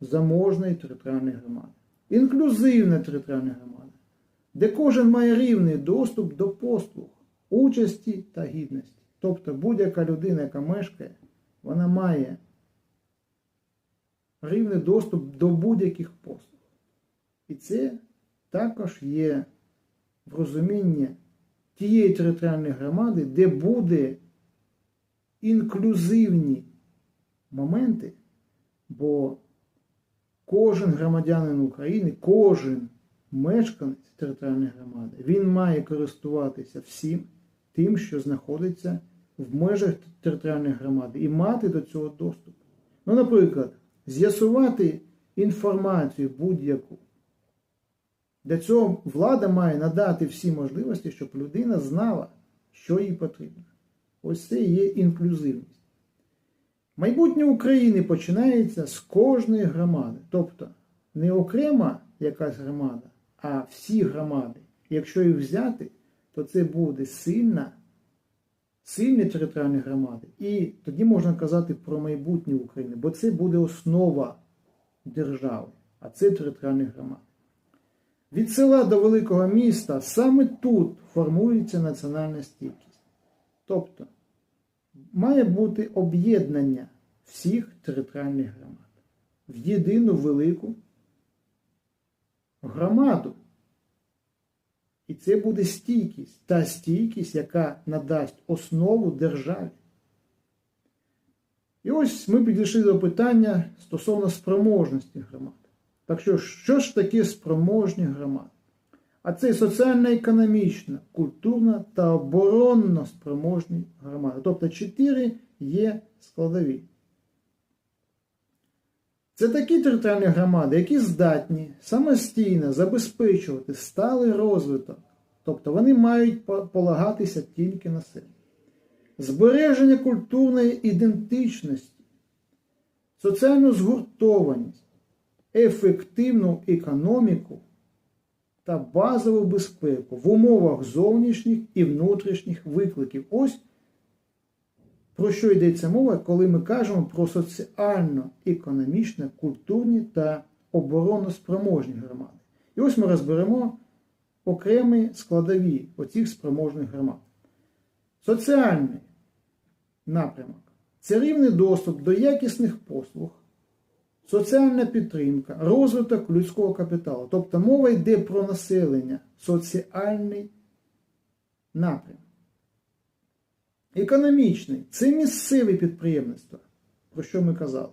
заможної територіальної громади. Інклюзивна територіальна громада, де кожен має рівний доступ до послуг, участі та гідності. Тобто будь-яка людина, яка мешкає, вона має рівний доступ до будь-яких послуг. І це також є в розумінні тієї територіальної громади, де буде інклюзивні моменти, бо кожен громадянин України, кожен мешканець територіальної громади, він має користуватися всім тим, що знаходиться в межах територіальної громади, і мати до цього доступ. Ну, наприклад, з'ясувати інформацію будь-яку. Для цього влада має надати всі можливості, щоб людина знала, що їй потрібно. Ось це є інклюзивність. Майбутнє України починається з кожної громади. Тобто не окрема якась громада, а всі громади. Якщо їх взяти, то це буде сильна, сильні територіальні громади. І тоді можна казати про майбутнє України, бо це буде основа держави, а це територіальні громади. Від села до великого міста саме тут формується національна стійкість. Тобто має бути об'єднання всіх територіальних громад в єдину велику громаду. І це буде стійкість, та стійкість, яка надасть основу державі. І ось ми підійшли до питання стосовно спроможності громад. Так що, що ж таке спроможні громади? А це соціально-економічна, культурна та оборонно спроможні громади. Тобто чотири є складові. Це такі територіальні громади, які здатні самостійно забезпечувати сталий розвиток. Тобто вони мають полагатися тільки на себе. Збереження культурної ідентичності, соціальну згуртованість, ефективну економіку та базову безпеку в умовах зовнішніх і внутрішніх викликів. Ось про що йдеться мова, коли ми кажемо про соціально-економічно, культурні та обороноспроможні громади. І ось ми розберемо окремі складові оцих спроможних громад. Соціальний напрямок це рівний доступ до якісних послуг, соціальна підтримка, розвиток людського капіталу. Тобто мова йде про населення, соціальний напрям. Економічний це місцеві підприємництво, про що ми казали.